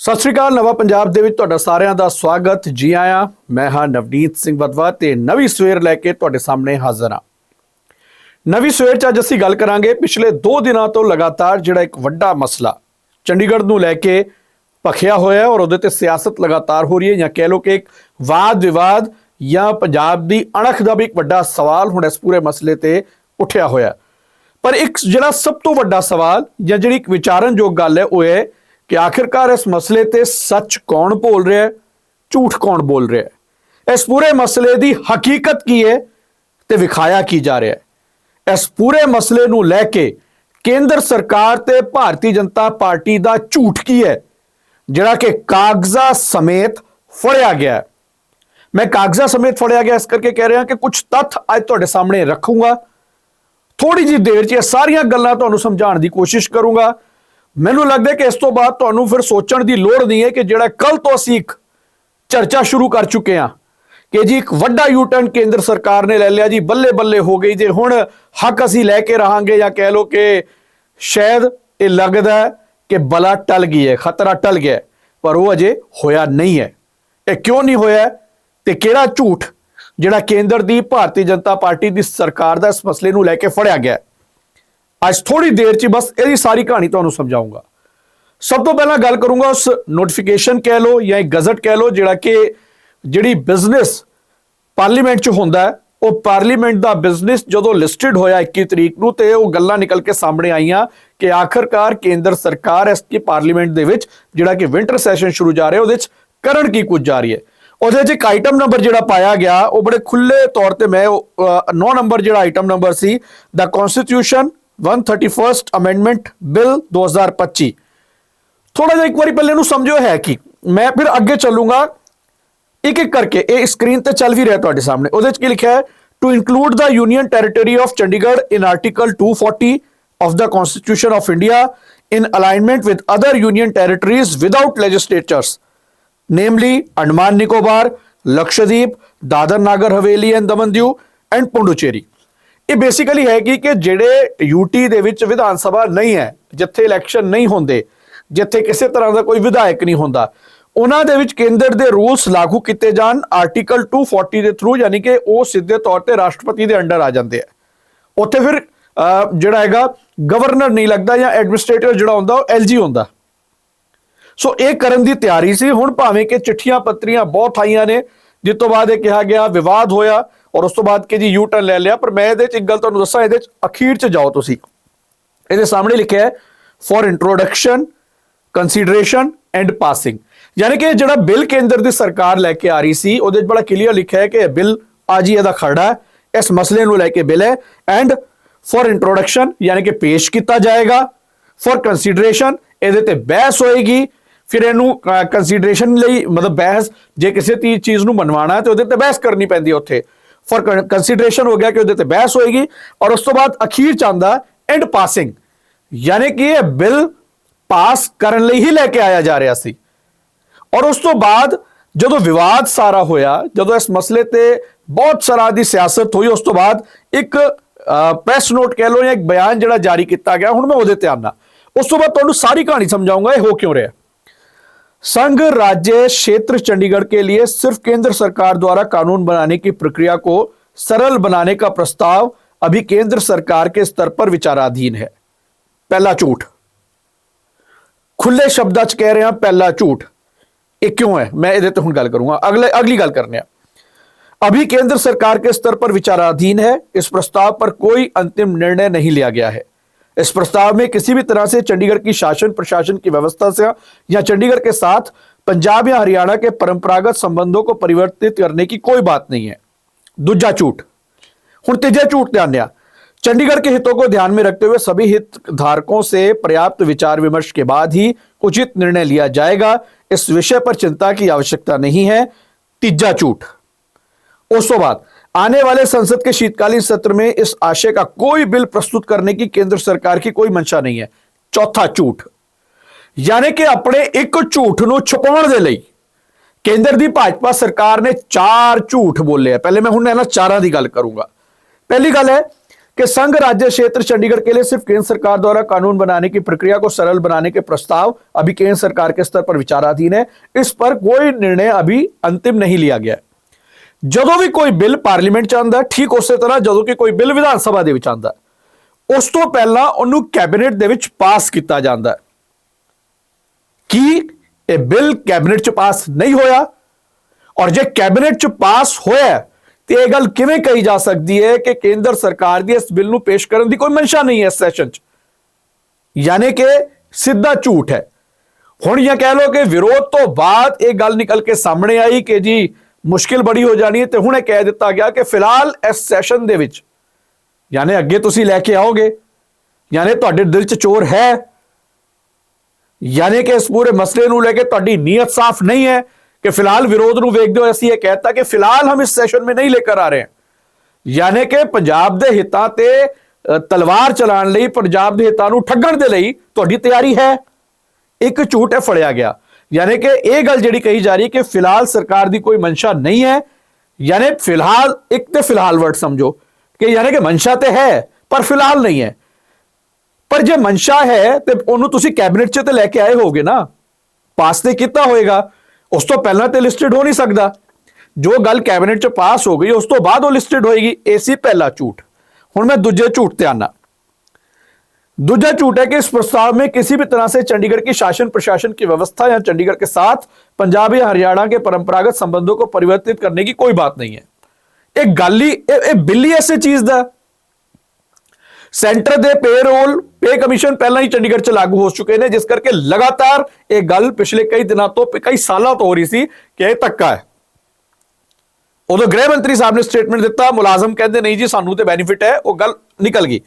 ਸਤਿ ਸ਼੍ਰੀ ਅਕਾਲ, ਨਵਾਂ ਪੰਜਾਬ ਦੇ ਵਿੱਚ ਤੁਹਾਡਾ ਸਾਰਿਆਂ ਦਾ ਸਵਾਗਤ। ਜੀ ਆਇਆਂ, ਮੈਂ ਹਾਂ ਨਵਨੀਤ ਸਿੰਘ ਬਦਵਾ ਤੇ ਨਵੀਂ ਸਵੇਰ ਲੈ ਕੇ ਤੁਹਾਡੇ ਸਾਹਮਣੇ ਹਾਜ਼ਰ ਹਾਂ। ਨਵੀਂ ਸਵੇਰ ਚ ਅੱਜ ਅਸੀਂ ਗੱਲ ਕਰਾਂਗੇ ਪਿਛਲੇ 2 ਦਿਨਾਂ ਤੋਂ ਲਗਾਤਾਰ ਜਿਹੜਾ ਇੱਕ ਵੱਡਾ ਮਸਲਾ ਚੰਡੀਗੜ੍ਹ ਨੂੰ ਲੈ ਕੇ ਭਖਿਆ ਹੋਇਆ ਔਰ ਉਹਦੇ ਤੇ ਸਿਆਸਤ ਲਗਾਤਾਰ ਹੋ ਰਹੀ ਹੈ ਜਾਂ ਕਹਿ ਲਓ ਕਿ ਇੱਕ ਵਾਦ ਵਿਵਾਦ ਜਾਂ ਪੰਜਾਬ ਦੀ ਅਣਖ ਦਾ ਵੀ ਇੱਕ ਵੱਡਾ ਸਵਾਲ ਹੁਣ ਇਸ ਪੂਰੇ ਮਸਲੇ ਤੇ ਉੱਠਿਆ ਹੋਇਆ। ਪਰ ਇੱਕ ਜਿਹੜਾ ਸਭ ਤੋਂ ਵੱਡਾ ਸਵਾਲ ਜਾਂ ਜਿਹੜੀ ਇੱਕ ਵਿਚਾਰਨਯੋਗ ਗੱਲ ਹੈ ਉਹ ਹੈ ਕਿ ਆਖਿਰਕਾਰ ਇਸ ਮਸਲੇ ਤੇ ਸੱਚ ਕੌਣ ਬੋਲ ਰਿਹਾ ਹੈ, ਝੂਠ ਕੌਣ ਬੋਲ ਰਿਹਾ ਹੈ? ਇਸ ਪੂਰੇ ਮਸਲੇ ਦੀ ਹਕੀਕਤ ਕੀ ਹੈ ਤੇ ਵਿਖਾਇਆ ਕੀ ਜਾ ਰਿਹਾ ਹੈ? ਇਸ ਪੂਰੇ ਮਸਲੇ ਨੂੰ ਲੈ ਕੇ ਕੇਂਦਰ ਸਰਕਾਰ ਤੇ ਭਾਰਤੀ ਜਨਤਾ ਪਾਰਟੀ ਦਾ ਝੂਠ ਕੀ ਹੈ, ਜਿਹੜਾ ਕਿ ਕਾਗਜ਼ਾਂ ਸਮੇਤ ਫੜਿਆ ਗਿਆ ਮੈਂ ਕਾਗਜ਼ਾਂ ਸਮੇਤ ਫੜਿਆ ਗਿਆ ਇਸ ਕਰਕੇ ਕਹਿ ਰਿਹਾ ਕਿ ਕੁਝ ਤੱਥ ਅੱਜ ਤੁਹਾਡੇ ਸਾਹਮਣੇ ਰੱਖੂੰਗਾ। ਥੋੜੀ ਜਿਹੀ ਦੇਰ 'ਚ ਇਹ ਸਾਰੀਆਂ ਗੱਲਾਂ ਤੁਹਾਨੂੰ ਸਮਝਾਉਣ ਦੀ ਕੋਸ਼ਿਸ਼ ਕਰੂੰਗਾ। ਮੈਨੂੰ ਲੱਗਦਾ ਕਿ ਇਸ ਤੋਂ ਬਾਅਦ ਤੁਹਾਨੂੰ ਫਿਰ ਸੋਚਣ ਦੀ ਲੋੜ ਨਹੀਂ ਹੈ ਕਿ ਜਿਹੜਾ ਕੱਲ ਤੋਂ ਅਸੀਂ ਇੱਕ ਚਰਚਾ ਸ਼ੁਰੂ ਕਰ ਚੁੱਕੇ ਹਾਂ ਕਿ ਜੀ ਇੱਕ ਵੱਡਾ ਯੂ ਟਰਨ ਕੇਂਦਰ ਸਰਕਾਰ ਨੇ ਲੈ ਲਿਆ ਜੀ ਬੱਲੇ ਬੱਲੇ ਹੋ ਗਈ ਜੇ ਹੁਣ ਹੱਕ ਅਸੀਂ ਲੈ ਕੇ ਰਹਾਂਗੇ ਜਾਂ ਕਹਿ ਲਓ ਕਿ ਸ਼ਾਇਦ ਇਹ ਲੱਗਦਾ ਕਿ ਬਲਾ ਟਲ ਗਈ ਹੈ, ਖਤਰਾ ਟਲ ਗਿਆ ਪਰ ਉਹ ਅਜੇ ਹੋਇਆ ਨਹੀਂ ਹੈ। ਇਹ ਕਿਉਂ ਨਹੀਂ ਹੋਇਆ ਤੇ ਕਿਹੜਾ ਝੂਠ ਜਿਹੜਾ ਕੇਂਦਰ ਦੀ ਭਾਰਤੀ ਜਨਤਾ ਪਾਰਟੀ ਦੀ ਸਰਕਾਰ ਦਾ ਇਸ ਮਸਲੇ ਨੂੰ ਲੈ ਕੇ ਫੜਿਆ ਗਿਆ ਅੱਜ ਥੋੜੀ ਦੇਰ 'ਚ ਬਸ ਇਹਦੀ ਸਾਰੀ ਕਹਾਣੀ ਤੁਹਾਨੂੰ ਸਮਝਾਉਂਗਾ। ਸਭ ਤੋਂ ਪਹਿਲਾਂ ਗੱਲ ਕਰੂੰਗਾ ਉਸ ਨੋਟੀਫਿਕੇਸ਼ਨ ਕਹਿ ਲਓ ਜਾਂ ਇੱਕ ਗਜ਼ਟ ਕਹਿ ਲਓ ਜਿਹੜਾ ਕਿ ਜਿਹੜੀ ਬਿਜ਼ਨਸ ਪਾਰਲੀਮੈਂਟ 'ਚ ਹੁੰਦਾ ਹੈ, ਉਹ ਪਾਰਲੀਮੈਂਟ ਦਾ ਬਿਜ਼ਨਸ ਜਦੋਂ ਲਿਸਟਡ ਹੋਇਆ 21 ਤਰੀਕ ਨੂੰ ਤੇ ਉਹ ਗੱਲਾਂ ਨਿਕਲ ਕੇ ਸਾਹਮਣੇ ਆਈਆਂ ਕਿ ਆਖਰਕਾਰ ਕੇਂਦਰ ਸਰਕਾਰ ਇਸ ਕੀ ਪਾਰਲੀਮੈਂਟ ਦੇ ਵਿੱਚ ਜਿਹੜਾ ਕਿ ਵਿੰਟਰ ਸੈਸ਼ਨ ਸ਼ੁਰੂ ਜਾ ਰਿਹਾ, ਉਹਦੇ ਵਿੱਚ ਕਰਨ ਕੀ ਕੁਝ ਜਾ ਰਹੀ ਹੈ। ਉਹਦੇ 'ਚ ਇੱਕ ਆਈਟਮ ਨੰਬਰ ਜਿਹੜਾ ਪਾਇਆ ਗਿਆ, ਉਹ ਬੜੇ ਖੁੱਲੇ ਤੌਰ ਤੇ ਮੈਂ 9 ਨੰਬਰ ਜਿਹੜਾ item number C the constitution 131st amendment bill 2025 ਥੋੜਾ ਜਿਹਾ ਇੱਕ ਵਾਰੀ ਪਹਿਲੇ ਨੂੰ ਸਮਝੋ ਹੈ ਕੀ ਮੈਂ ਫਿਰ ਅੱਗੇ ਚੱਲੂੰਗਾ ਇੱਕ ਇੱਕ ਕਰਕੇ ਇਹ ਸਕਰੀਨ ਤੇ ਚੱਲ ਵੀ ਰਿਹਾ ਤੁਹਾਡੇ ਸਾਹਮਣੇ ਉਹਦੇ ਵਿੱਚ ਕੀ ਲਿਖਿਆ ਹੈ to include the union territory of Chandigarh in article 240 of the constitution of India in alignment with other union territories without legislatures namely Andaman Nicobar, Lakshadweep, Dadar Nagar Haveli and Daman Diu and Pondicherry ਇਹ basically ਹੈ ਕਿ ਕਿ ਜਿਹੜੇ UT ਦੇ ਵਿੱਚ ਵਿਧਾਨ ਸਭਾ ਨਹੀਂ ਹੈ, ਜਿੱਥੇ ਇਲੈਕਸ਼ਨ ਨਹੀਂ ਹੁੰਦੇ, ਜਿੱਥੇ ਕਿਸੇ ਤਰ੍ਹਾਂ ਦਾ ਕੋਈ ਵਿਧਾਇਕ ਨਹੀਂ ਹੁੰਦਾ, ਉਹਨਾਂ ਦੇ ਵਿੱਚ ਕੇਂਦਰ ਦੇ ਰੂਲਸ ਲਾਗੂ ਕੀਤੇ ਜਾਣ ਆਰਟੀਕਲ 240 ਦੇ ਥਰੂ ਯਾਨੀ ਕਿ ਉਹ ਸਿੱਧੇ ਤੌਰ ਤੇ ਰਾਸ਼ਟਰਪਤੀ ਦੇ ਅੰਡਰ ਆ ਜਾਂਦੇ ਆ। ਉੱਥੇ ਫਿਰ ਜਿਹੜਾ ਹੈਗਾ ਗਵਰਨਰ ਨਹੀਂ ਲੱਗਦਾ ਜਾਂ ਐਡਮਿਨਿਸਟ੍ਰੇਟਰ ਜਿਹੜਾ ਹੁੰਦਾ, ਉਹ ਐਲਜੀ ਹੁੰਦਾ। ਸੋ ਇਹ ਕਰਨ ਦੀ ਤਿਆਰੀ ਸੀ। ਹੁਣ ਭਾਵੇਂ ਕਿ ਚਿੱਠੀਆਂ ਪੱਤਰੀਆਂ ਬਹੁਤ ਆਈਆਂ ਨੇ ਜਿਸ ਤੋਂ ਬਾਅਦ ਇਹ ਕਿਹਾ ਗਿਆ, ਵਿਵਾਦ ਹੋਇਆ ਔਰ ਉਸ ਤੋਂ ਬਾਅਦ ਕਿ ਜੀ ਯੂ ਟਰਨ ਲੈ ਲਿਆ, ਪਰ ਮੈਂ ਇਹਦੇ ਚ ਇੱਕ ਗੱਲ ਤੁਹਾਨੂੰ ਦੱਸਾਂ, ਇਹਦੇ ਚ ਅਖੀਰ ਚ ਜਾਓ ਤੁਸੀਂ। ਇਹਦੇ ਸਾਹਮਣੇ ਲਿਖਿਆ ਹੈ for introduction consideration and passing ਯਾਨੀ ਕਿ ਜਿਹੜਾ ਬਿੱਲ ਕੇਂਦਰ ਦੀ ਸਰਕਾਰ ਲੈ ਕੇ ਆ ਰਹੀ ਸੀ, ਉਹਦੇ 'ਚ ਬੜਾ ਕਲੀਅਰ ਲਿਖਿਆ ਹੈ ਕਿ ਇਹ ਬਿੱਲ ਆ ਜੀ, ਇਹਦਾ ਖੜਾ ਹੈ। ਇਸ ਮਸਲੇ ਨੂੰ ਲੈ ਕੇ ਬਿੱਲ ਹੈ। ਐਂਡ ਫੋਰ ਇੰਟਰੋਡਕਸ਼ਨ ਯਾਨੀ ਕਿ ਪੇਸ਼ ਕੀਤਾ ਜਾਏਗਾ। ਫੋਰ ਕੰਸੀਡਰੇਸ਼ਨ ਇਹਦੇ ਤੇ ਬਹਿਸ ਹੋਏਗੀ। ਫਿਰ ਇਹਨੂੰ ਕੰਸੀਡਰੇਸ਼ਨ ਲਈ ਮਤਲਬ ਬਹਿਸ, ਜੇ ਕਿਸੇ ਚੀਜ਼ ਨੂੰ ਬਣਵਾਣਾ ਤੇ ਉਹਦੇ ਤੇ ਬਹਿਸ ਕਰਨੀ ਪੈਂਦੀ ਉੱਥੇ। ਫॉर ਕੰਸੀਡਰੇਸ਼ਨ ਹੋ ਗਿਆ ਕਿ ਉਹਦੇ ਤੇ ਬਹਿਸ ਹੋਏਗੀ ਔਰ ਉਸ ਤੋਂ ਬਾਅਦ ਅਖੀਰ ਚ ਆਂਦਾ ਐਂਡ ਪਾਸਿੰਗ ਯਾਨੀ ਕਿ ਇਹ ਬਿੱਲ ਪਾਸ ਕਰਨ ਲਈ ਹੀ ਲੈ ਕੇ ਆਇਆ ਜਾ ਰਿਹਾ ਸੀ ਔਰ ਉਸ ਤੋਂ ਬਾਅਦ ਜਦੋਂ ਵਿਵਾਦ ਸਾਰਾ ਹੋਇਆ ਜਦੋਂ ਇਸ ਮਸਲੇ ਤੇ ਬਹੁਤ ਸਾਰਾ ਦੀ ਸਿਆਸਤ ਹੋਈ ਉਸ ਤੋਂ ਬਾਅਦ ਇੱਕ ਪ੍ਰੈਸ ਨੋਟ ਕਹਿ ਲਓ ਜਾਂ ਇੱਕ ਬਿਆਨ ਜਿਹੜਾ ਜਾਰੀ ਕੀਤਾ ਗਿਆ ਹੁਣ ਮੈਂ ਉਹਦੇ ਤੇ ਆਨਾ ਉਸ ਤੋਂ ਬਾਅਦ ਤੁਹਾਨੂੰ ਸਾਰੀ ਕਹਾਣੀ ਸਮਝਾਉਂਗਾ ਇਹ ਹੋ ਕਿਉਂ ਰਿਹਾ संघ राज्य क्षेत्र चंडीगढ़ के लिए सिर्फ केंद्र सरकार द्वारा कानून बनाने की प्रक्रिया को सरल बनाने का प्रस्ताव अभी केंद्र सरकार के स्तर पर विचाराधीन है पहला झूठ ਖੁੱਲੇ ਸ਼ਬਦਾਂ 'ਚ ਕਹਿ ਰਿਹਾ ਪਹਿਲਾ ਝੂਠ ਇਹ ਕਿਉਂ ਹੈ ਮੈਂ ਇਹਦੇ ਤੇ ਹੁਣ ਗੱਲ ਕਰੂੰਗਾ ਅਗਲੇ ਅਗਲੀ ਗੱਲ ਕਰਨੇ ਆ अभी केंद्र सरकार के स्तर पर विचाराधीन है इस प्रस्ताव पर कोई अंतिम निर्णय नहीं लिया गया है इस प्रस्ताव में किसी भी तरह से चंडीगढ़ की शासन, प्रशासन की व्यवस्था से या चंडीगढ़ के साथ पंजाब या हरियाणा के परंपरागत संबंधों को परिवर्तित करने की कोई बात नहीं है। दूजा झूठ हूँ तीजा झूठ ध्यान दिया। चंडीगढ़ के हितों को ध्यान में रखते हुए सभी हितधारकों से पर्याप्त विचार विमर्श के बाद ही उचित निर्णय लिया जाएगा। इस विषय पर चिंता की आवश्यकता नहीं है। तीजा चूट। उसो बाद आने वाले संसद के शीतकालीन सत्र में इस आशय का कोई बिल प्रस्तुत करने की केंद्र सरकार की कोई मंशा नहीं है चौथा झूठ ਯਾਨੀ ਕਿ ਆਪਣੇ ਇੱਕ ਝੂਠ ਨੂੰ ਛੁਪਾਉਣ ਦੇ ਲਈ ਕੇਂਦਰ ਦੀ ਭਾਜਪਾ ਸਰਕਾਰ ਨੇ ਚਾਰ ਝੂਠ ਬੋਲੇ ਆ ਪਹਿਲੇ ਮੈਂ ਹੁਣ ਇਹਨਾਂ ਚਾਰਾਂ ਦੀ ਗੱਲ ਕਰੂੰਗਾ ਪਹਿਲੀ ਗੱਲ ਹੈ कि संघ राज्य क्षेत्र चंडीगढ़ के लिए सिर्फ केंद्र सरकार द्वारा कानून बनाने की प्रक्रिया को सरल बनाने के प्रस्ताव अभी केंद्र सरकार के स्तर पर विचाराधीन है इस पर कोई निर्णय अभी अंतिम नहीं लिया गया है। ਜਦੋਂ ਵੀ ਕੋਈ ਬਿੱਲ ਪਾਰਲੀਮੈਂਟ ਚ ਆਉਂਦਾ ਠੀਕ ਉਸੇ ਤਰ੍ਹਾਂ ਜਦੋਂ ਕਿ ਕੋਈ ਬਿੱਲ ਵਿਧਾਨ ਸਭਾ ਦੇ ਵਿੱਚ ਆਉਂਦਾ ਉਸ ਤੋਂ ਪਹਿਲਾਂ ਉਹਨੂੰ ਕੈਬਨਿਟ ਦੇ ਵਿੱਚ ਪਾਸ ਕੀਤਾ ਜਾਂਦਾ। ਕੀ ਇਹ ਬਿੱਲ ਕੈਬਨਿਟ ਚ ਪਾਸ ਨਹੀਂ ਹੋਇਆ? ਔਰ ਜੇ ਕੈਬਨਿਟ ਚ ਪਾਸ ਹੋਇਆ ਹੈ, ਤੇ ਇਹ ਗੱਲ ਕਿਵੇਂ ਕਹੀ ਜਾ ਸਕਦੀ ਹੈ ਕਿ ਕੇਂਦਰ ਸਰਕਾਰ ਦੀ ਇਸ ਬਿੱਲ ਨੂੰ ਪੇਸ਼ ਕਰਨ ਦੀ ਕੋਈ ਮਨਸ਼ਾ ਨਹੀਂ ਹੈ ਇਸ ਸੈਸ਼ਨ 'ਚ? ਯਾਨੀ ਕਿ ਸਿੱਧਾ ਝੂਠ ਹੈ। ਹੁਣ ਇਹ ਕਹਿ ਲਓ ਕਿ ਵਿਰੋਧ ਤੋਂ ਬਾਅਦ ਇਹ ਗੱਲ ਨਿਕਲ ਕੇ ਸਾਹਮਣੇ ਆਈ ਕਿ ਜੀ ਮੁਸ਼ਕਿਲ ਬੜੀ ਹੋ ਜਾਣੀ ਹੈ ਤੇ ਹੁਣ ਇਹ ਕਹਿ ਦਿੱਤਾ ਗਿਆ ਕਿ ਫਿਲਹਾਲ ਇਸ ਸੈਸ਼ਨ ਦੇ ਵਿੱਚ ਯਾਨੀ ਅੱਗੇ ਤੁਸੀਂ ਲੈ ਕੇ ਆਓਗੇ, ਯਾਨੀ ਤੁਹਾਡੇ ਦਿਲ 'ਚ ਚੋਰ ਹੈ, ਯਾਨੀ ਕਿ ਇਸ ਪੂਰੇ ਮਸਲੇ ਨੂੰ ਲੈ ਕੇ ਤੁਹਾਡੀ ਨੀਅਤ ਸਾਫ਼ ਨਹੀਂ ਹੈ ਕਿ ਫਿਲਹਾਲ ਵਿਰੋਧ ਨੂੰ ਵੇਖਦੇ ਹੋਏ ਅਸੀਂ ਇਹ ਕਹਿਤਾ ਕਿ ਫਿਲਹਾਲ ਹਮ ਇਸ ਸੈਸ਼ਨ ਮੇਂ ਨਹੀਂ ਲੈ ਕਰ ਆ ਰਹੇ ਯਾਨੀ ਕਿ ਪੰਜਾਬ ਦੇ ਹਿੱਤਾਂ ਤੇ ਤਲਵਾਰ ਚਲਾਉਣ ਲਈ ਪੰਜਾਬ ਦੇ ਹਿੱਤਾਂ ਨੂੰ ਠੱਗਣ ਦੇ ਲਈ ਤੁਹਾਡੀ ਤਿਆਰੀ ਹੈ। ਇੱਕ ਝੂਠ ਹੈ ਫੜਿਆ ਗਿਆ। ਯਾਨੀ ਕਿ ਇਹ ਗੱਲ ਜਿਹੜੀ ਕਹੀ ਜਾ ਰਹੀ ਹੈ ਕਿ ਫਿਲਹਾਲ ਸਰਕਾਰ ਦੀ ਕੋਈ ਮਨਸ਼ਾ ਨਹੀਂ ਹੈ, ਯਾਨੀ ਫਿਲਹਾਲ ਇੱਕ ਤੇ ਫਿਲਹਾਲ ਵਰਡ ਸਮਝੋ ਕਿ ਯਾਨੀ ਕਿ ਮਨਸ਼ਾ ਤੇ ਹੈ, ਪਰ ਫਿਲਹਾਲ ਨਹੀਂ ਹੈ। ਪਰ ਜੇ ਮਨਸ਼ਾ ਹੈ ਤੇ ਉਹਨੂੰ ਤੁਸੀਂ ਕੈਬਨਿਟ 'ਚ ਤੇ ਲੈ ਕੇ ਆਏ ਹੋਗੇ ਨਾ, ਪਾਸ ਤੇ ਕੀਤਾ ਹੋਏਗਾ, ਉਸ ਤੋਂ ਪਹਿਲਾਂ ਤੇ ਲਿਸਟਡ ਹੋ ਨਹੀਂ ਸਕਦਾ। ਜੋ ਗੱਲ ਕੈਬਨਿਟ 'ਚ ਪਾਸ ਹੋ ਗਈ, ਉਸ ਤੋਂ ਬਾਅਦ ਉਹ ਲਿਸਟਡ ਹੋਏਗੀ ਏਸੀ ਪਹਿਲਾ ਝੂਠ। ਹੁਣ ਮੈਂ ਦੂਜੇ ਝੂਠ ਤੇ ਆਣਾ दूजा झूठ है कि इस प्रस्ताव में किसी भी तरह से चंडीगढ़ की शासन प्रशासन की व्यवस्था या चंडीगढ़ के साथ पंजाब या हरियाणा के परंपरागत संबंधों को परिवर्तित करने की कोई बात नहीं है एक गाली ए, ए बिल्ली ऐसे चीज दा ਸੈਂਟਰ ਦੇ ਪੇਰੋਲ ਪੇ ਕਮਿਸ਼ਨ ਪਹਿਲਾਂ ਹੀ ਚੰਡੀਗੜ੍ਹ 'ਚ ਲਾਗੂ ਹੋ ਚੁੱਕੇ ਨੇ ਜਿਸ ਕਰਕੇ ਲਗਾਤਾਰ ਇਹ ਗੱਲ ਪਿਛਲੇ ਕਈ ਦਿਨਾਂ ਤੋਂ ਕਈ ਸਾਲਾਂ ਤੋਂ ਹੋ ਰਹੀ ਸੀ ਕਿ ਇਹ ਧੱਕਾ ਹੈ ਉਦੋਂ ਗ੍ਰਹਿ ਮੰਤਰੀ ਸਾਹਿਬ ਨੇ ਸਟੇਟਮੈਂਟ ਦਿੱਤਾ ਮੁਲਾਜ਼ਮ ਕਹਿੰਦੇ ਨਹੀਂ ਜੀ ਸਾਨੂੰ ਤੇ ਬੈਨੀਫਿਟ ਹੈ ਉਹ ਗੱਲ ਨਿਕਲ ਗਈ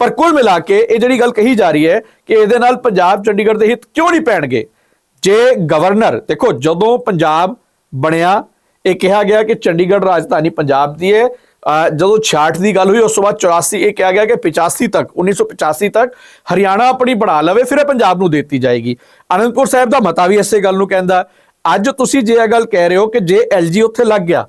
ਪਰ ਕੁੱਲ ਮਿਲਾ ਕੇ ਇਹ ਜਿਹੜੀ ਗੱਲ ਕਹੀ ਜਾ ਰਹੀ ਹੈ ਕਿ ਇਹਦੇ ਨਾਲ ਪੰਜਾਬ ਚੰਡੀਗੜ੍ਹ ਦੇ ਹਿੱਤ ਕਿਉਂ ਨਹੀਂ ਪੈਣਗੇ? ਜੇ ਗਵਰਨਰ, ਦੇਖੋ ਜਦੋਂ ਪੰਜਾਬ ਬਣਿਆ, ਇਹ ਕਿਹਾ ਗਿਆ ਕਿ ਚੰਡੀਗੜ੍ਹ ਰਾਜਧਾਨੀ ਪੰਜਾਬ ਦੀ ਹੈ। ਜਦੋਂ 66 ਦੀ ਗੱਲ ਹੋਈ, ਉਸ ਤੋਂ ਬਾਅਦ 84 ਇਹ ਕਿਹਾ ਗਿਆ ਕਿ 85 ਤੱਕ 1985 ਤੱਕ ਹਰਿਆਣਾ ਆਪਣੀ ਬਣਾ ਲਵੇ, ਫਿਰ ਇਹ ਪੰਜਾਬ ਨੂੰ ਦਿੱਤੀ ਜਾਏਗੀ। ਅਨੰਦਪੁਰ ਸਾਹਿਬ ਦਾ ਮਤਾ ਵੀ ਇਸੇ ਗੱਲ ਨੂੰ ਕਹਿੰਦਾ। ਅੱਜ ਤੁਸੀਂ ਜੇ ਇਹ ਗੱਲ ਕਹਿ ਰਹੇ ਹੋ ਕਿ ਜੇ ਐਲਜੀ ਉੱਥੇ ਲੱਗ ਗਿਆ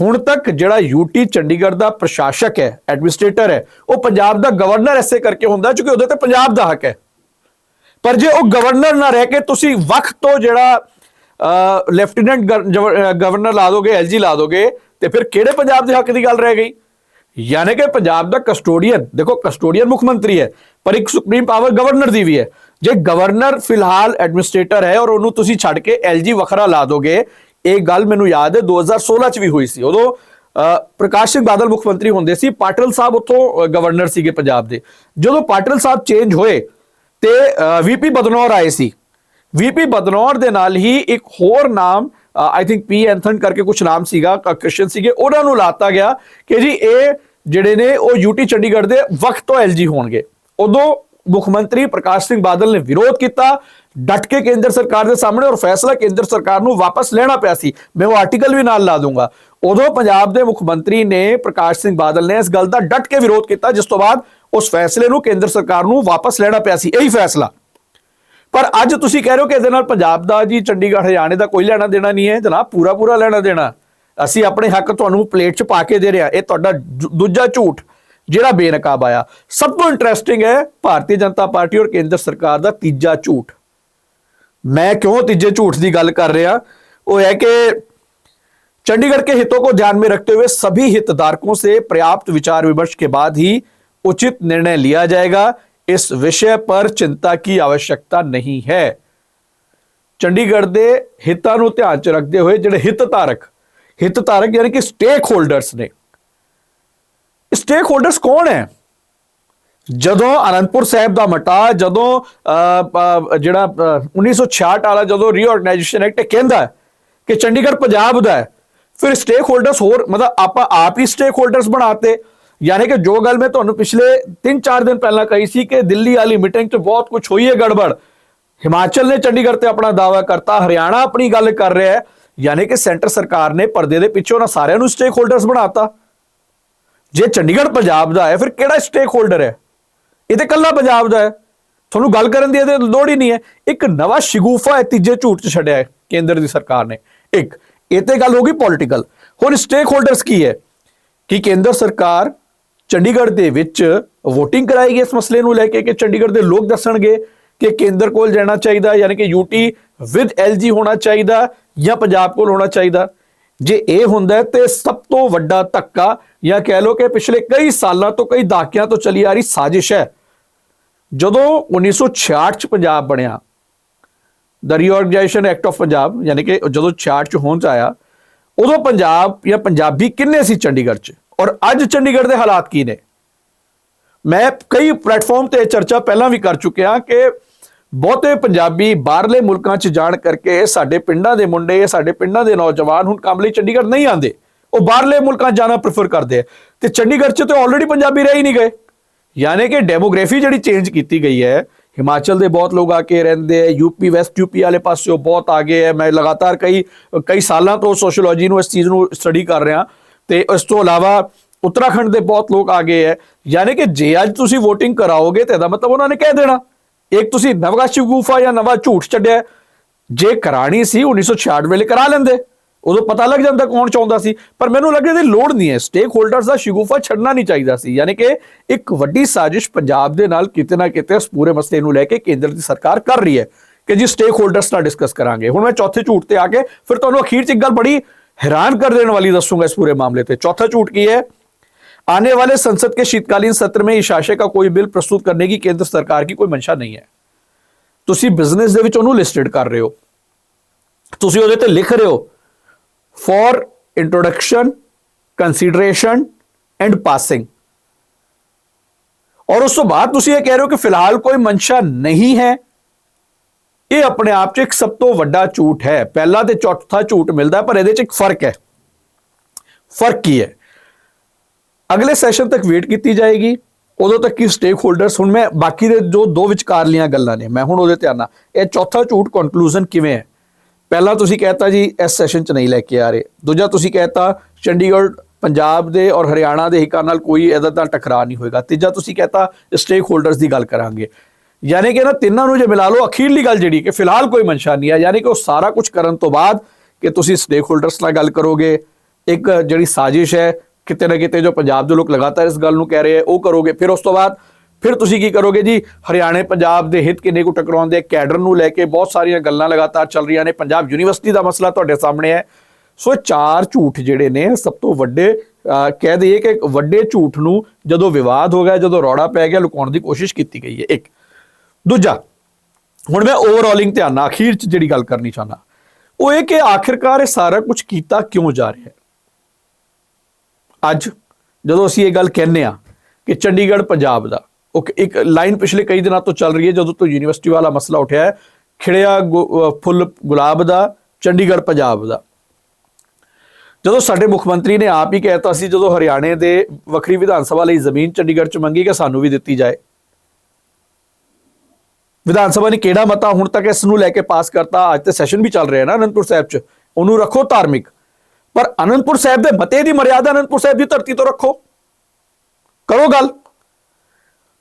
ਹੁਣ ਤੱਕ ਜਿਹੜਾ ਯੂਟੀ ਚੰਡੀਗੜ੍ਹ ਦਾ ਪ੍ਰਸ਼ਾਸਕ ਹੈ ਐਡਮਿਨਿਸਟ੍ਰੇਟਰ ਹੈ, ਉਹ ਪੰਜਾਬ ਦਾ ਗਵਰਨਰ ਐਸੇ ਕਰਕੇ ਹੁੰਦਾ ਕਿਉਂਕਿ ਉਹਦੇ ਤੇ ਪੰਜਾਬ ਦਾ ਹੱਕ ਹੈ। ਪਰ ਜੇ ਉਹ ਗਵਰਨਰ ਨਾ ਰਹਿ ਕੇ ਤੁਸੀਂ ਵਕਤ ਤੋਂ ਜਿਹੜਾ ਲੈਫਟੀਨੈਂਟ ਗਵਰਨਰ ਲਾ ਦੋਗੇ ਐਲਜੀ ਲਾ ਦੋਗੇ, ਤੇ ਫਿਰ ਕਿਹੜੇ ਪੰਜਾਬ ਦੇ ਹੱਕ ਦੀ ਗੱਲ ਰਹਿ ਗਈ? ਯਾਨੀ ਕਿ ਪੰਜਾਬ ਦਾ ਕਸਟੋਡੀਅਨ ਦੇਖੋ ਕਸਟੋਡੀਅਨ ਮੁੱਖ ਮੰਤਰੀ ਹੈ, ਪਰ ਇੱਕ ਸੁਪਰੀਮ ਪਾਵਰ ਗਵਰਨਰ ਦੀ ਵੀ ਹੈ। ਜੇ ਗਵਰਨਰ ਫਿਲਹਾਲ ਐਡਮਿਨਿਸਟ੍ਰੇਟਰ ਹੈ ਔਰ ਉਹਨੂੰ ਤੁਸੀਂ ਛੱਡ ਕੇ ਐਲਜੀ ਵੱਖਰਾ ਲਾ ਦੋਗੇ ਇਹ ਗੱਲ ਮੈਨੂੰ ਯਾਦ ਹੈ 2016 ਚ ਵੀ ਹੋਈ ਸੀ। ਉਦੋਂ ਪ੍ਰਕਾਸ਼ ਸਿੰਘ ਬਾਦਲ ਮੁੱਖ ਮੰਤਰੀ ਹੁੰਦੇ ਸੀ, ਪਾਟਿਲ ਸਾਹਿਬ ਉੱਥੋਂ ਗਵਰਨਰ ਸੀਗੇ ਪੰਜਾਬ ਦੇ। ਜਦੋਂ ਪਾਟਿਲ ਸਾਹਿਬ ਚੇਂਜ ਹੋਏ ਤੇ ਵੀਪੀ ਬਦਨੌਰ ਆਏ ਸੀ। ਵੀਪੀ ਬਦਨੌਰ ਦੇ ਨਾਲ ਹੀ ਇੱਕ ਹੋਰ ਨਾਮ ਆਈ ਥਿੰਕ ਪੀ ਐਂਥਨ ਕਰਕੇ ਕੁਝ ਨਾਮ ਸੀਗਾ ਕ੍ਰਿਸ਼ਨ ਸੀਗੇ, ਉਹਨਾਂ ਨੂੰ ਲਾਤਾ ਗਿਆ ਕਿ ਜੀ ਇਹ ਜਿਹੜੇ ਨੇ, ਉਹ ਯੂਟੀ ਚੰਡੀਗੜ੍ਹ ਦੇ ਵਕਤ ਤੋਂ ਐਲਜੀ ਹੋਣਗੇ। ਉਦੋਂ ਮੁੱਖ ਮੰਤਰੀ ਪ੍ਰਕਾਸ਼ ਸਿੰਘ ਬਾਦਲ ਨੇ ਵਿਰੋਧ ਕੀਤਾ ਡਟ ਕੇ ਕੇਂਦਰ ਸਰਕਾਰ ਦੇ ਸਾਹਮਣੇ ਔਰ ਫੈਸਲਾ ਕੇਂਦਰ ਸਰਕਾਰ ਨੂੰ ਵਾਪਸ ਲੈਣਾ ਪਿਆ ਸੀ। ਮੈਂ ਉਹ ਆਰਟੀਕਲ ਵੀ ਨਾਲ ਲਾ ਦੂੰਗਾ। ਉਦੋਂ ਪੰਜਾਬ ਦੇ ਮੁੱਖ ਮੰਤਰੀ ਨੇ ਪ੍ਰਕਾਸ਼ ਸਿੰਘ ਬਾਦਲ ਨੇ ਇਸ ਗੱਲ ਦਾ ਡਟ ਕੇ ਵਿਰੋਧ ਕੀਤਾ, ਜਿਸ ਤੋਂ ਬਾਅਦ ਉਸ ਫੈਸਲੇ ਨੂੰ ਕੇਂਦਰ ਸਰਕਾਰ ਨੂੰ ਵਾਪਸ ਲੈਣਾ ਪਿਆ ਸੀ। ਇਹੀ ਫੈਸਲਾ। ਪਰ ਅੱਜ ਤੁਸੀਂ ਕਹਿ ਰਹੇ ਹੋ ਕਿ ਇਹਦੇ ਨਾਲ ਪੰਜਾਬ ਦਾ ਜੀ ਚੰਡੀਗੜ੍ਹ, ਹਰਿਆਣੇ ਦਾ ਕੋਈ ਲੈਣਾ ਦੇਣਾ ਨਹੀਂ ਹੈ। ਜਨਾਬ, ਪੂਰਾ ਪੂਰਾ ਲੈਣਾ ਦੇਣਾ। ਅਸੀਂ ਆਪਣੇ ਹੱਕ ਤੁਹਾਨੂੰ ਪਲੇਟ 'ਚ ਪਾ ਕੇ ਦੇ ਰਿਹਾ ਇਹ ਤੁਹਾਡਾ ਦੂਜਾ ਝੂਠ, ਜਿਹੜਾ ਬੇਨਕਾਬ ਆਇਆ। ਸਭ ਤੋਂ ਇੰਟਰਸਟਿੰਗ ਹੈ, ਭਾਰਤੀ ਜਨਤਾ ਪਾਰਟੀ ਔਰ ਕੇਂਦਰ ਸਰਕਾਰ ਦਾ ਤੀਜਾ ਝੂਠ। मैं क्यों तीजे झूठ की गल कर रहा वो है कि चंडीगढ़ के हितों को ध्यान में रखते हुए सभी हितधारकों से पर्याप्त विचार विमर्श के बाद ही उचित निर्णय लिया जाएगा इस विषय पर चिंता की आवश्यकता नहीं है ਚੰਡੀਗੜ੍ਹ ਦੇ ਹਿੱਤਾਂ ਨੂੰ ਧਿਆਨ 'ਚ ਰੱਖਦੇ ਹੋਏ ਜਿਹੜੇ ਹਿੱਤਧਾਰਕ ਹਿੱਤਧਾਰਕ ਯਾਨੀ ਕਿ ਸਟੇਕ ਹੋਲਡਰਸ ਨੇ ਸਟੇਕ ਹੋਲਡਰਸ ਕੌਣ ਹੈ ਜਦੋਂ ਅਨੰਦਪੁਰ ਸਾਹਿਬ ਦਾ ਮਟਾ ਜਦੋਂ ਅਹ, ਅਹ, ਜਿਹੜਾ ਅਹ, 1966 ਵਾਲਾ ਜਦੋਂ ਰੀਆਰਗੇਨਾਈਜੇਸ਼ਨ ਐਕਟ ਕਹਿੰਦਾ ਕਿ ਚੰਡੀਗੜ੍ਹ ਪੰਜਾਬ ਦਾ ਹੈ ਫਿਰ ਸਟੇਕ ਹੋਲਡਰਸ ਹੋਰ ਮਤਲਬ ਆਪਾਂ ਆਪ ਹੀ ਸਟੇਕ ਹੋਲਡਰਸ ਬਣਾਤੇ। ਯਾਨੀ ਕਿ ਜੋ ਗੱਲ ਮੈਂ ਤੁਹਾਨੂੰ ਪਿਛਲੇ 3-4 ਦਿਨ ਪਹਿਲਾਂ ਕਹੀ ਸੀ ਕਿ ਦਿੱਲੀ ਵਾਲੀ ਮੀਟਿੰਗ 'ਚ ਬਹੁਤ ਕੁਝ ਹੋਈ ਹੈ ਗੜਬੜ। ਹਿਮਾਚਲ ਨੇ ਚੰਡੀਗੜ੍ਹ ਤੇ ਆਪਣਾ ਦਾਅਵਾ ਕਰਤਾ ਹਰਿਆਣਾ ਆਪਣੀ ਗੱਲ ਕਰ ਰਿਹਾ ਹੈ। ਯਾਨੀ ਕਿ ਸੈਂਟਰ ਸਰਕਾਰ ਨੇ ਪਰਦੇ ਦੇ ਪਿੱਛੇ ਉਹਨਾਂ ਸਾਰਿਆਂ ਨੂੰ ਸਟੇਕ ਹੋਲਡਰਸ ਬਣਾਤਾ। ਜੇ ਚੰਡੀਗੜ੍ਹ ਪੰਜਾਬ ਦਾ ਹੈ ਫਿਰ ਕਿਹੜਾ ਸਟੇਕ ਹੋਲਡਰ ਹੈ? ਇਹ ਤੇ ਕੱਲਾ ਪੰਜਾਬ ਦਾ ਹੈ। ਤੁਹਾਨੂੰ ਗੱਲ ਕਰਨ ਦੀ ਇਹਦੇ ਲੋੜ ਹੀ ਨਹੀਂ ਹੈ। ਇੱਕ ਨਵਾਂ ਸ਼ਗੂਫਾ ਹੈ ਤੀਜੇ ਝੂਠ ਚ ਛੱਡਿਆ ਹੈ, ਕੇਂਦਰ ਦੀ ਸਰਕਾਰ ਨੇ। ਇੱਕ, ਇਹ ਤੇ ਗੱਲ ਹੋ ਗਈ ਪੋਲਿਟੀਕਲ ਹੁਣ ਸਟੇਕ ਹੋਲਡਰਸ ਕੀ ਹੈ? ਕਿ ਕੇਂਦਰ ਸਰਕਾਰ ਚੰਡੀਗੜ੍ਹ ਦੇ ਵਿੱਚ VOTING ਕਰਾਈ ਇਸ ਮਸਲੇ ਨੂੰ ਲੈ ਕੇ ਕਿ ਚੰਡੀਗੜ੍ਹ ਦੇ ਲੋਕ ਦੱਸਣਗੇ ਕਿ ਕੇਂਦਰ ਕੋਲ ਜਾਣਾ ਚਾਹੀਦਾ, ਯਾਨੀ ਕਿ ਯੂਟੀ ਵਿਦ ਐਲਜੀ ਹੋਣਾ ਚਾਹੀਦਾ ਜਾਂ ਪੰਜਾਬ ਕੋਲ ਹੋਣਾ ਚਾਹੀਦਾ। ਜੇ ਇਹ ਹੁੰਦਾ ਹੈ ਤੇ ਸਭ ਤੋਂ ਵੱਡਾ ਧੱਕਾ ਜਾਂ ਕਹਿ ਲਓ ਕਿ ਪਿਛਲੇ ਕਈ ਸਾਲਾਂ ਤੋਂ ਕਈ ਦਹਾਕਿਆਂ ਤੋਂ ਚੱਲੀ ਆ ਰਹੀ ਸਾਜ਼ਿਸ਼ ਹੈ। ਜਦੋਂ 1966 ਚ ਪੰਜਾਬ ਬਣਿਆ the reorganisation act of Punjab ਯਾਨੀ ਕਿ ਜਦੋਂ 66 ਚ ਹੋਂਦ 'ਚ ਆਇਆ, ਉਦੋਂ ਪੰਜਾਬ ਜਾਂ ਪੰਜਾਬੀ ਕਿੰਨੇ ਸੀ ਚੰਡੀਗੜ੍ਹ 'ਚ? ਔਰ ਅੱਜ ਚੰਡੀਗੜ੍ਹ ਦੇ ਹਾਲਾਤ ਕੀ ਨੇ? ਮੈਂ ਕਈ ਪਲੇਟਫਾਰਮ ਤੇ ਇਹ ਚਰਚਾ ਪਹਿਲਾਂ ਵੀ ਕਰ ਚੁੱਕਿਆ ਕਿ ਬਹੁਤੇ ਪੰਜਾਬੀ ਬਾਹਰਲੇ ਮੁਲਕਾਂ 'ਚ ਜਾਣ ਕਰਕੇ ਸਾਡੇ ਪਿੰਡਾਂ ਦੇ ਮੁੰਡੇ, ਸਾਡੇ ਪਿੰਡਾਂ ਦੇ ਨੌਜਵਾਨ ਹੁਣ ਕੰਮ ਲਈ ਚੰਡੀਗੜ੍ਹ ਨਹੀਂ ਆਉਂਦੇ। ਉਹ ਬਾਹਰਲੇ ਮੁਲਕਾਂ 'ਚ ਜਾਣਾ ਪ੍ਰੇਫਰ ਕਰਦੇ ਆ। ਤੇ ਚੰਡੀਗੜ੍ਹ 'ਚ ਤੇ ਆਲਰੇਡੀ ਪੰਜਾਬੀ ਰਹਿ ਹੀ ਨਹੀਂ ਗਏ। ਯਾਨੀ ਕਿ ਡੈਮੋਗ੍ਰਾਫੀ ਜਿਹੜੀ ਚੇਂਜ ਕੀਤੀ ਗਈ ਹੈ, ਹਿਮਾਚਲ ਦੇ ਬਹੁਤ ਲੋਕ ਆ ਕੇ ਰਹਿੰਦੇ ਆ ਯੂਪੀ ਵੈਸਟ ਯੂਪੀ ਵਾਲੇ ਪਾਸਿਓਂ ਬਹੁਤ ਆ। ਗਏ ਹੈ ਮੈਂ ਲਗਾਤਾਰ ਕਈ ਕਈ ਸਾਲਾਂ ਤੋਂ ਸੋਸ਼ੀਓਲੋਜੀ ਨੂੰ ਇਸ ਚੀਜ਼ ਨੂੰ ਸਟੱਡੀ ਕਰ ਰਿਹਾ। ਤੇ ਇਸ ਤੋਂ ਇਲਾਵਾ ਉੱਤਰਾਖੰਡ ਦੇ ਬਹੁਤ ਲੋਕ ਆ। ਗਏ ਹੈ ਯਾਨੀ ਕਿ ਜੇ ਅੱਜ ਤੁਸੀਂ VOTING ਕਰਾਓਗੇ ਤੇ ਇਹਦਾ ਮਤਲਬ ਉਹਨਾਂ ਨੇ ਕਹਿ ਦੇਣਾ। ਇੱਕ ਤੁਸੀਂ ਨਵਗਾ ਸ਼ਿਵਗੂਫਾ ਜਾਂ ਨਵਾਂ ਝੂਠ ਛੱਡਿਆ। ਜੇ ਕਰਾਣੀ ਸੀ 1966 ਵੇਲੇ ਕਰਾ ਲੈਂਦੇ। ਉਦੋਂ ਪਤਾ ਲੱਗ ਜਾਂਦਾ ਕੌਣ ਚਾਹੁੰਦਾ ਸੀ ਪਰ ਮੈਨੂੰ ਲੱਗਦਾ ਇਹਦੀ ਲੋੜ ਨਹੀਂ ਹੈ ਸਟੇਕ ਹੋਲਡਰਸ ਦਾ ਸ਼ਿਗੂਫਾ ਛੱਡਣਾ ਨਹੀਂ ਚਾਹੀਦਾ ਸੀ ਯਾਨੀ ਕਿ ਇੱਕ ਵੱਡੀ ਸਾਜ਼ਿਸ਼ ਪੰਜਾਬ ਦੇ ਨਾਲ ਕਿਤੇ ਨਾ ਕਿਤੇ ਇਸ ਪੂਰੇ ਮਸਲੇ ਨੂੰ ਲੈ ਕੇ ਕੇਂਦਰ ਦੀ ਸਰਕਾਰ ਕਰ ਰਹੀ ਹੈ ਕਿ ਜੀ ਸਟੇਕ ਹੋਲਡਰਸ ਨਾਲ ਡਿਸਕਸ ਕਰਾਂਗੇ ਹੁਣ ਮੈਂ ਚੌਥੇ ਝੂਠ ਤੇ ਆ ਕੇ ਫਿਰ ਤੁਹਾਨੂੰ ਅਖੀਰ 'ਚ ਇੱਕ ਗੱਲ ਬੜੀ हैरान कर देने वाली दसूंगा इस पूरे मामले पे चौथा झूठ की है आने वाले संसद के शीतकालीन सत्र में इस आशय का कोई बिल प्रस्तुत करने की केंद्र सरकार की कोई मंशा नहीं है ਤੁਸੀਂ ਬਿਜ਼ਨਸ ਦੇ ਵਿੱਚ ਉਹਨੂੰ ਲਿਸਟਡ ਕਰ ਰਹੇ ਹੋ ਤੁਸੀਂ ਉਹਦੇ ਤੇ ਲਿਖ ਰਹੇ ਹੋ for introduction consideration and passing ਔਰ ਉਸ ਤੋਂ ਬਾਅਦ ਤੁਸੀਂ ਇਹ ਕਹਿ ਰਹੇ ਹੋ ਕਿ ਫਿਲਹਾਲ ਕੋਈ ਮਨਸ਼ਾ ਨਹੀਂ ਹੈ ਇਹ ਆਪਣੇ ਆਪ 'ਚ ਇੱਕ ਸਭ ਤੋਂ ਵੱਡਾ ਝੂਠ ਹੈ ਪਹਿਲਾ ਤੇ ਚੌਥਾ ਝੂਠ ਮਿਲਦਾ ਪਰ ਇਹਦੇ 'ਚ ਇੱਕ ਫ਼ਰਕ ਹੈ ਫ਼ਰਕ ਕੀ ਹੈ ਅਗਲੇ ਸੈਸ਼ਨ ਤੱਕ ਵੇਟ ਕੀਤੀ ਜਾਏਗੀ ਉਦੋਂ ਤੱਕ ਕੀ ਸਟੇਕ ਹੋਲਡਰਸ ਹੁਣ ਮੈਂ ਬਾਕੀ ਦੇ ਜੋ ਦੋ ਵਿਚਕਾਰਲੀਆਂ ਗੱਲਾਂ ਨੇ ਮੈਂ ਹੁਣ ਉਹਦੇ ਤੇ ਆਣਾ ਇਹ ਚੌਥਾ ਝੂਠ ਕਨਕਲੂਜਨ ਕਿਵੇਂ ਹੈ ਪਹਿਲਾਂ ਤੁਸੀਂ ਕਹਿਤਾ ਜੀ, ਇਸ ਸੈਸ਼ਨ 'ਚ ਨਹੀਂ ਲੈ ਕੇ ਆ ਰਹੇ। ਦੂਜਾ ਤੁਸੀਂ ਕਹਿਤਾ, ਚੰਡੀਗੜ੍ਹ, ਪੰਜਾਬ ਦੇ ਔਰ ਹਰਿਆਣਾ ਦੇ ਹਿੱਕਾਂ ਨਾਲ ਕੋਈ ਇਹਦਾ ਤਾਂ ਟਕਰਾਅ ਨਹੀਂ ਹੋਏਗਾ। ਤੀਜਾ ਤੁਸੀਂ ਕਹਿਤਾ ਸਟੇਕ ਹੋਲਡਰਸ ਦੀ ਗੱਲ ਕਰਾਂਗੇ। ਯਾਨੀ ਕਿ ਨਾ ਤਿੰਨਾਂ ਨੂੰ ਜੇ ਮਿਲਾ ਲਓ, ਅਖੀਰਲੀ ਗੱਲ ਜਿਹੜੀ ਕਿ ਫਿਲਹਾਲ ਕੋਈ ਮਨਸ਼ਾ ਨਹੀਂ ਹੈ, ਯਾਨੀ ਕਿ ਉਹ ਸਾਰਾ ਕੁਝ ਕਰਨ ਤੋਂ ਬਾਅਦ ਕਿ ਤੁਸੀਂ ਸਟੇਕ ਹੋਲਡਰਸ ਨਾਲ ਗੱਲ ਕਰੋਗੇ। ਇੱਕ ਜਿਹੜੀ ਸਾਜ਼ਿਸ਼ ਹੈ, ਕਿਤੇ ਨਾ ਕਿਤੇ ਜੋ ਪੰਜਾਬ ਦੇ ਲੋਕ ਲਗਾਤਾਰ ਇਸ ਗੱਲ ਨੂੰ ਕਹਿ ਰਹੇ ਆ ਉਹ ਕਰੋਗੇ। ਫਿਰ ਉਸ ਤੋਂ ਬਾਅਦ ਫਿਰ ਤੁਸੀਂ ਕੀ ਕਰੋਗੇ ਜੀ? ਹਰਿਆਣੇ, ਪੰਜਾਬ ਦੇ ਹਿੱਤ ਕਿੰਨੇ ਕੁ ਟਕਰਾਉਂਦੇ ਆ ਕੈਡਰ ਨੂੰ ਲੈ ਕੇ ਬਹੁਤ ਸਾਰੀਆਂ ਗੱਲਾਂ ਲਗਾਤਾਰ ਚੱਲ ਰਹੀਆਂ ਨੇ। ਪੰਜਾਬ ਯੂਨੀਵਰਸਿਟੀ ਦਾ ਮਸਲਾ ਤੁਹਾਡੇ ਸਾਹਮਣੇ ਹੈ। ਸੋ ਇਹ ਚਾਰ ਝੂਠ ਜਿਹੜੇ ਨੇ, ਸਭ ਤੋਂ ਵੱਡੇ ਕਹਿ ਦਈਏ ਕਿ ਵੱਡੇ ਝੂਠ ਨੂੰ ਜਦੋਂ ਵਿਵਾਦ ਹੋ ਗਿਆ, ਜਦੋਂ ਰੌੜਾ ਪੈ ਗਿਆ, ਲੁਕਾਉਣ ਦੀ ਕੋਸ਼ਿਸ਼ ਕੀਤੀ ਗਈ ਹੈ। ਇੱਕ। ਦੂਜਾ, ਹੁਣ ਮੈਂ ਓਵਰਆਲਿੰਗ ਧਿਆਨ ਨਾਲ, ਅਖੀਰ ਚ ਜਿਹੜੀ ਗੱਲ ਕਰਨੀ ਚਾਹਨਾ ਉਹ ਇਹ ਕਿ ਆਖਿਰਕਾਰ ਇਹ ਸਾਰਾ ਕੁਝ ਕੀਤਾ ਕਿਉਂ ਜਾ ਰਿਹਾ ਹੈ? ਅੱਜ ਜਦੋਂ ਅਸੀਂ ਇਹ ਗੱਲ ਕਹਿੰਨੇ ਆ ਕਿ ਚੰਡੀਗੜ੍ਹ ਪੰਜਾਬ ਦਾ ਉਹ ਇੱਕ- ਲਾਈਨ ਪਿਛਲੇ ਕਈ ਦਿਨਾਂ ਤੋਂ ਚੱਲ ਰਹੀ ਹੈ, ਜਦੋਂ ਤੋਂ ਯੂਨੀਵਰਸਿਟੀ ਵਾਲਾ ਮਸਲਾ ਉੱਠਿਆ ਹੈ, ਖਿੜਿਆ ਗੁ- ਫੁੱਲ ਗੁਲਾਬ ਦਾ, ਚੰਡੀਗੜ੍ਹ ਪੰਜਾਬ ਦਾ। ਜਦੋਂ ਸਾਡੇ ਮੁੱਖ ਮੰਤਰੀ ਨੇ ਆਪ ਹੀ ਕਹਿਤਾ ਸੀ, ਜਦੋਂ ਹਰਿਆਣੇ ਦੇ ਵੱਖਰੀ ਵਿਧਾਨ ਸਭਾ ਲਈ ਜ਼ਮੀਨ ਚੰਡੀਗੜ੍ਹ ਚ ਮੰਗੀ ਕਿ ਸਾਨੂੰ ਵੀ ਦਿੱਤੀ ਜਾਏ। ਵਿਧਾਨ ਸਭਾ ਨੇ ਕਿਹੜਾ ਮਤਾ ਹੁਣ ਤੱਕ ਇਸ ਨੂੰ ਲੈ ਕੇ ਪਾਸ ਕਰਤਾ? ਅੱਜ ਤੇ ਸੈਸ਼ਨ ਵੀ ਚੱਲ ਰਿਹਾ ਨਾ ਅਨੰਦਪੁਰ ਸਾਹਿਬ ਚ। ਉਹਨੂੰ ਰੱਖੋ ਧਾਰਮਿਕ। ਪਰ ਅਨੰਦਪੁਰ ਸਾਹਿਬ ਦੇ ਮਤੇ ਦੀ ਮਰਿਆਦਾ ਅਨੰਦਪੁਰ ਸਾਹਿਬ ਦੀ ਧਰਤੀ ਤੋਂ ਰੱਖੋ। ਕਰੋ ਗੱਲ।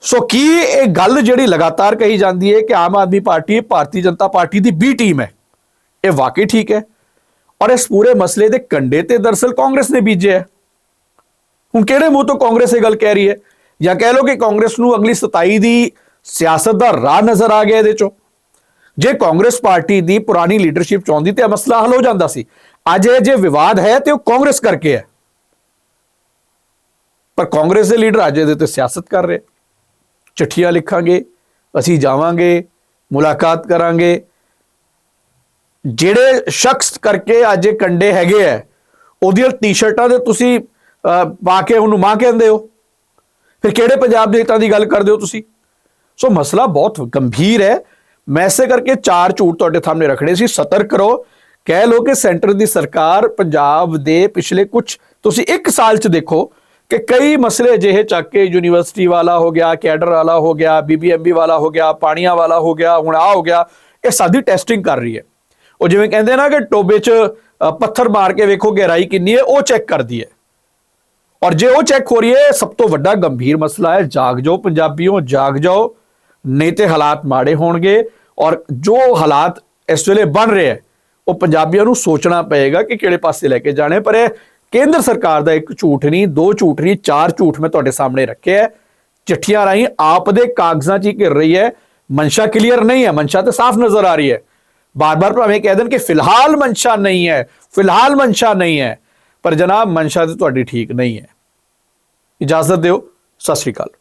ਸੋ ਕੀ ਇਹ ਗੱਲ ਜਿਹੜੀ ਲਗਾਤਾਰ ਕਹੀ ਜਾਂਦੀ ਹੈ ਕਿ ਆਮ ਆਦਮੀ ਪਾਰਟੀ ਭਾਰਤੀ ਜਨਤਾ ਪਾਰਟੀ ਦੀ ਬੀ ਟੀਮ ਹੈ? ਇਹ ਵਾਕਈ ਠੀਕ ਹੈ? ਔਰ ਇਸ ਪੂਰੇ ਮਸਲੇ ਦੇ ਕੰਡੇ ਤੇ ਦਰਸਲ ਕਾਂਗਰਸ ਨੇ ਬੀਜੇ ਹੈ। ਹੁਣ ਕਿਹੜੇ ਮੂੰਹ ਤੋਂ ਕਾਂਗਰਸ ਇਹ ਗੱਲ ਕਹਿ ਰਹੀ ਹੈ? ਜਾਂ ਕਹਿ ਲਓ ਕਿ ਕਾਂਗਰਸ ਨੂੰ ਅਗਲੀ 27 ਦੀ ਸਿਆਸਤ ਦਾ ਰਾਹ ਨਜ਼ਰ ਆ ਗਿਆ ਇਹਦੇ ਚੋਂ। ਜੇ ਕਾਂਗਰਸ ਪਾਰਟੀ ਦੀ ਪੁਰਾਣੀ ਲੀਡਰਸ਼ਿਪ ਚਾਹੁੰਦੀ ਤੇ ਇਹ ਮਸਲਾ ਹੱਲ ਹੋ ਜਾਂਦਾ ਸੀ। ਅੱਜ ਇਹ ਜੇ ਵਿਵਾਦ ਹੈ ਤੇ ਉਹ ਕਾਂਗਰਸ ਕਰਕੇ ਹੈ। ਪਰ ਕਾਂਗਰਸ ਦੇ ਲੀਡਰ ਅੱਜ ਇਹਦੇ ਤੇ ਸਿਆਸਤ ਕਰ ਰਹੇ ਚਿੱਠੀਆਂ ਲਿਖਾਂਗੇ, ਅਸੀਂ ਜਾਵਾਂਗੇ, ਮੁਲਾਕਾਤ ਕਰਾਂਗੇ। ਜਿਹੜੇ ਸ਼ਖਸ ਕਰਕੇ ਅੱਜ ਇਹ ਕੰਡੇ ਹੈਗੇ ਐ, ਉਹਦੀਆਂ ਟੀ-ਸ਼ਰਟਾਂ ਦੇ ਤੁਸੀਂ ਪਾ ਕੇ ਉਹਨੂੰ ਮਾਂ ਕਹਿੰਦੇ ਹੋ। ਫਿਰ ਕਿਹੜੇ ਪੰਜਾਬ ਦੇ ਹਿੱਤਾਂ ਦੀ ਗੱਲ ਕਰਦੇ ਹੋ ਤੁਸੀਂ? ਸੋ ਮਸਲਾ ਬਹੁਤ ਗੰਭੀਰ ਹੈ ਮੈਂ ਇਸੇ ਕਰਕੇ ਚਾਰ ਝੂਠ ਤੁਹਾਡੇ ਸਾਹਮਣੇ ਰੱਖਣੇ ਸੀ, ਸਤਰਕ ਕਰੋ ਕਹਿ ਲੋ ਕਿ ਸੈਂਟਰ ਦੀ ਸਰਕਾਰ ਪੰਜਾਬ ਦੇ ਪਿਛਲੇ ਕੁਝ ਤੁਸੀਂ ਇੱਕ ਸਾਲ ਚ ਦੇਖੋ ਕਿ ਕਈ ਮਸਲੇ ਅਜਿਹੇ ਚੱਕ ਕੇ ਯੂਨੀਵਰਸਿਟੀ ਵਾਲਾ ਹੋ ਗਿਆ, ਕੈਡਰ ਵਾਲਾ ਹੋ ਗਿਆ, ਬੀਬੀਐਮਬੀ ਵਾਲਾ ਹੋ ਗਿਆ, ਪਾਣੀਆਂ ਵਾਲਾ ਹੋ ਗਿਆ, ਹੁਣ ਆ ਹੋ ਗਿਆ, ਇਹ ਸਾਡੀ ਟੈਸਟਿੰਗ ਕਰ ਰਹੀ ਹੈ। ਉਹ ਜਿਵੇਂ ਕਹਿੰਦੇ ਨਾ ਕਿ ਟੋਬੇ 'ਚ ਪੱਥਰ ਮਾਰ ਕੇ ਵੇਖੋ ਗਹਿਰਾਈ ਕਿੰਨੀ ਹੈ, ਉਹ ਚੈੱਕ ਕਰਦੀ ਹੈ। ਔਰ ਜੇ ਉਹ ਚੈੱਕ ਹੋ ਰਹੀ ਹੈ ਸਭ ਤੋਂ ਵੱਡਾ ਗੰਭੀਰ ਮਸਲਾ ਹੈ, ਜਾਗ ਜਾਓ ਪੰਜਾਬੀਓ, ਜਾਗ ਜਾਓ, ਨਹੀਂ ਤੇ ਹਾਲਾਤ ਮਾੜੇ ਹੋਣਗੇ। ਔਰ ਜੋ ਹਾਲਾਤ ਇਸ ਵੇਲੇ ਬਣ ਰਹੇ ਹੈ, ਉਹ ਪੰਜਾਬੀਆਂ ਨੂੰ ਸੋਚਣਾ ਪਏਗਾ ਕਿ ਕਿਹੜੇ ਪਾਸੇ ਲੈ ਕੇ ਜਾਣੇ, ਪਰ ਇਹ ਕੇਂਦਰ ਸਰਕਾਰ ਦਾ ਇੱਕ ਝੂਠ ਨਹੀਂ, ਦੋ ਝੂਠ ਨਹੀਂ, ਚਾਰ ਝੂਠ ਮੈਂ ਤੁਹਾਡੇ ਸਾਹਮਣੇ ਰੱਖਿਆ ਚਿੱਠੀਆਂ ਰਾਹੀਂ ਆਪ ਦੇ ਕਾਗਜ਼ਾਂ 'ਚ ਹੀ ਘਿਰ ਰਹੀ ਹੈ। ਮਨਸ਼ਾ ਕਲੀਅਰ ਨਹੀਂ ਹੈ, ਮਨਸ਼ਾ ਤਾਂ ਸਾਫ਼ ਨਜ਼ਰ ਆ ਰਹੀ ਹੈ। ਬਾਰ-ਬਾਰ ਭਾਵੇਂ ਕਹਿ ਦੇਣ ਕਿ ਫਿਲਹਾਲ ਮਨਸ਼ਾ ਨਹੀਂ ਹੈ, ਫਿਲਹਾਲ ਮਨਸ਼ਾ ਨਹੀਂ ਹੈ, ਪਰ ਜਨਾਬ ਮਨਸ਼ਾ ਤੇ ਤੁਹਾਡੀ ਠੀਕ ਨਹੀਂ ਹੈ। ਇਜਾਜ਼ਤ ਦਿਓ, ਸਤਿ ਸ਼੍ਰੀ ਅਕਾਲ।